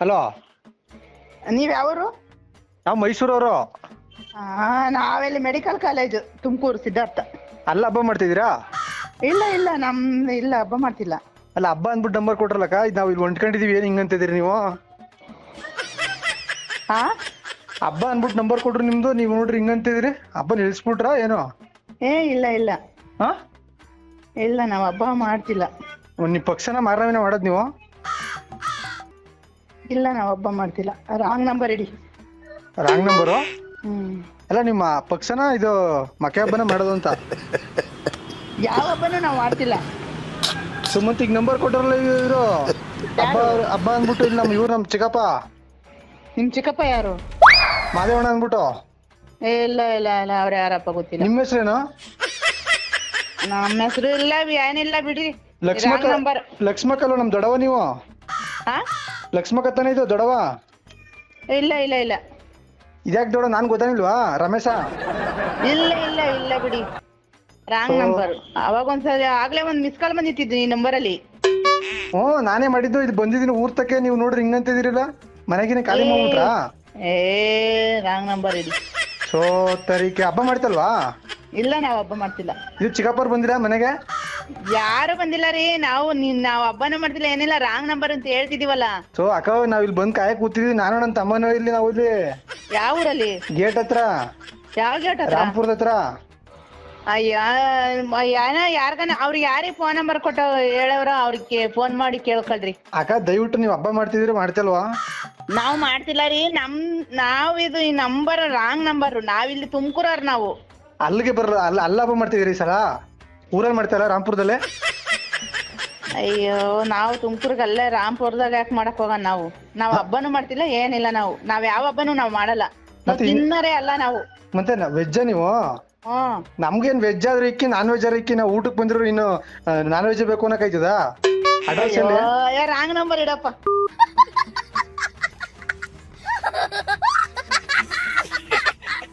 Hello? ನೀವ್ ಯಾವರು? ನಾವು ಮೈಸೂರವರು. ನಾವೆಲ್ಲಿ ಮೆಡಿಕಲ್ ಕಾಲೇಜ್ ತುಮಕೂರು ಸಿದ್ಧಾರ್ಥ. ಅಲ್ಲ ಹಬ್ಬ ಮಾಡ್ತಿದ್ದೀರಾ? ಇಲ್ಲ ಇಲ್ಲ ನಮ್ ಇಲ್ಲ ಹಬ್ಬ ಮಾಡ್ತಿಲ್ಲ. ಅಲ್ಲ ಹಬ್ಬ ಅಂದ್ಬಿಟ್ಟು ನಂಬರ್ ಕೊಟ್ರಲ್ಲಕ್ಕ ಇದು ನಾವು ಇಲ್ಲಿ ಹೊಂಟ್ಕೊಂಡಿದೀವಿ ಏನು ಹಿಂಗಂತಿದ್ದೀರಿ ನೀವು? ಹಾ ಹಬ್ಬ ಅಂದ್ಬಿಟ್ಟು ನಂಬರ್ ಕೊಟ್ರು ನಿಮ್ದು ನೀವು ನೋಡ್ರಿ ಹಿಂಗಂತಿದ್ದೀರಿ ಹಬ್ಬ ನಿಲ್ಸ್ಬಿಟ್ರಾ ಏನೋ? ಏ ಇಲ್ಲ ಇಲ್ಲ. ಹಾ? ಇಲ್ಲ ನಾವ್ ಹಬ್ಬ ಮಾಡ್ತಿಲ್ಲ. ನಿಮ್ಮ ಪಕ್ಷನ ಮಾರವಿನ ಮಾಡೋದು ನೀವು? ಇಲ್ಲ ನಾವ್ ಹಬ್ಬ ಮಾಡ್ತಿಲ್ಲ. ರಾಂಗ್ ನಂಬರ್ ಇಡಿ. ರಾಂಗ್ ನಂಬರು ಹ್ಮ್. ಅಲ್ಲ ನಿಮ್ಮ ಪಕ್ಷನ ಇದು ಮಕೆ ಹಬ್ಬನ ಮಾಡೋದು ಅಂತ? ಯಾವ ಹಬ್ಬನೂ ನಾವ್ ಮಾಡ್ತಿಲ್ಲ. ಸುಮಂತ್ ಈಗ ನಂಬರ್ ಕೊಟ್ಟರಲ್ಲ ಇವರು ಹಬ್ಬ ಹಬ್ಬ ಅಂದ್ಬಿಟ್ಟು ಇಲ್ಲಿ ನಮ್ಮ ಇವ್ರು ನಮ್ಮ ಚಿಕ್ಕಪ್ಪ? ನಿಮ್ ಚಿಕ್ಕಪ್ಪ ಯಾರು? ಮಾದೇವಣ್ಣ ಅಂದ್ಬಿಟ್ಟು? ಏ ಇಲ್ಲ ಇಲ್ಲ ಇಲ್ಲ ಅವ್ರ ಯಾರಪ್ಪ ಗೊತ್ತಿಲ್ಲ. ನಿಮ್ಮ ಹೆಸರೇನು? ನಮ್ಮ ಹೆಸರು ಇಲ್ಲ ಏನಿಲ್ಲ ಬಿಡಿ. ಲಕ್ಷ್ಮಕ್ಕ ನಂಬರ್ ಲಕ್ಷ್ಮಕ್ಕಲ್ಲ ನಮ್ ದೊಡವ ನೀವು? ಹಾ ಲಕ್ಷ್ಮಕ್ಕ ತಾನೇ ಇದು ದೊಡವ ಇಲ್ಲ ಇಲ್ಲ ಇಲ್ಲ. ಇದ್ಯಾಕೆ ದೊಡ ನಾನ್ ಗೊತ್ತಾನಿಲ್ವಾ ರಮೇಶ? ಇಲ್ಲ ಇಲ್ಲ ಇಲ್ಲ ಬಿಡಿ. ರಾಂಗ್ ನಂಬರ್ ಅವಾಗ ಒಂದ್ಸರಿ ಆಗ್ಲೇ ಒಂದ್ ಮಿಸ್ ಕಾಲ್ ಬಂದಿತ್ತಿದ್ದು ಈ ನಂಬರಲ್ಲಿ ಓ ನಾನೇ ಮಾಡಿದ್ದು. ಇದು ಬಂದಿದ್ದೀನಿ ಊರ್ ತಕ್ಕೆ. ನೀವು ನೋಡ್ರಿ ಹಿಂಗಂತಿದ್ದೀರಲ್ಲ ಮನೆಗಿನ ಖಾಲಿ ಮಾಡ್ಬಿಟ್ರಾ? ಏ ರಾಂಗ್ ನಂಬರ್ ಇದು. ಸೋ ತರೀಕೆ. ಹಬ್ಬ ಮಾಡ್ತಲ್ವಾ? ಇಲ್ಲ ನಾವು ಹಬ್ಬ ಮಾಡ್ತಿಲ್ಲ. ಇದು ಚಿಕ್ಕಪ್ಪರ್ ಬಂದಿರಾ ಮನೆಗೆ? ಯಾರು ಬಂದಿಲ್ಲ ರೀ? ನಾವು ನೀನ್ ನಾವ್ ಹಬ್ಬನೂ ಮಾಡ್ತಿಲ್ಲ ಏನಿಲ್ಲ ರಾಂಗ್ ನಂಬರ್ ಅಂತ ಹೇಳ್ತಿದೀವಲ್ಲ. ಸೊ ಅಕ್ಕ ನಾವ್ ಇಲ್ಲಿ ಬಂದ್ ಕಾಯಕ್ ಕೂತಿದ್ವಿ. ನಾನು ನನ್ನ ತಮ್ಮನ ಇಲ್ಲಿ ನಾವು ಇಲ್ಲಿ ಯಾವ ಊರಲ್ಲಿ? ಗೇಟ್ ಹತ್ರ. ಯಾವ ಗೇಟ್ ಹತ್ರ? ರಾಮ್ಪುರದ ಹತ್ರ. ಅಯ್ಯ ಯಾರ ಯಾರ್ಗನ ಅವ್ರಿಗೆ ಯಾರಿಗೆ ಫೋನ್ ನಂಬರ್ ಕೊಟ್ಟ ಹೇಳವ್ರ ಅವ್ರಿಗೆ ಫೋನ್ ಮಾಡಿ ಕೇಳ್ಕೊಳ್ರಿ. ಅಕ್ಕ ದಯವಿಟ್ಟು ನೀವು ಹಬ್ಬ ಮಾಡ್ತಿದ್ರಿ ಮಾಡ್ತಲ್ವಾ? ನಾವು ಮಾಡ್ತಿಲ್ಲ ರೀ. ನಮ್ ನಾವ್ ಇದು ಈ ನಂಬರ್ ರಾಂಗ್ ನಂಬರ್ ನಾವಿಲ್ಲಿ ತುಮಕೂರವ್ರ ನಾವು. ಅಲ್ಲಿಗೆ ಬರಲ್ಲ ಅಲ್ಲ ಅಲ್ಲ ಹಬ್ಬ ಮಾಡ್ತಿದ್ರಿ ಈ ಸಲ? ಊರಲ್ಲಿ ಮಾಡ್ತಾರಲ್ಲ ರಾಮ್ಪುರದಲ್ಲೇ? ಅಯ್ಯೋ ನಾವು ತುಮಕೂರ್ಗೆ ಅಲ್ಲೇ ರಾಮ್ಪುರದಾಗ ಯಾಕೆ ಮಾಡಕ್ ಹೋಗ ನಾವು? ನಾವ್ ಹಬ್ಬನು ಮಾಡ್ತಿಲ್ಲ ಏನಿಲ್ಲ ನಾವು. ನಾವ್ ಯಾವ ಹಬ್ಬನು ನಾವ್ ಮಾಡಲ್ಲ. ನಾವ್ ಮತ್ತೆ ಇನ್- ತಿನ್ನರೇ ಅಲ್ಲ ನಾವು. ಮತ್ತೆ ವೆಜ್ಜ ನೀವು? ಹ್ಮ್ ನಮ್ಗೇನ್ ವೆಜ್ ಆದ್ರೂ ಇಕ್ಕಿ ನಾನ್ ವೆಜ್ ಆದ್ರೂ ಇಕ್ಕಿ ನಾವು ಊಟಕ್ಕೆ ಬಂದ್ರು ಇನ್ನು ನಾನ್ ವೆಜ್ ಬೇಕು ಅನ್ನಕಾಯ್ತದ ಅಡ್ರೆಸ್ ಎಲ್ಲಿ ರಾಂಗ್ ನಂಬರ್ ಇಡಪ್ಪ.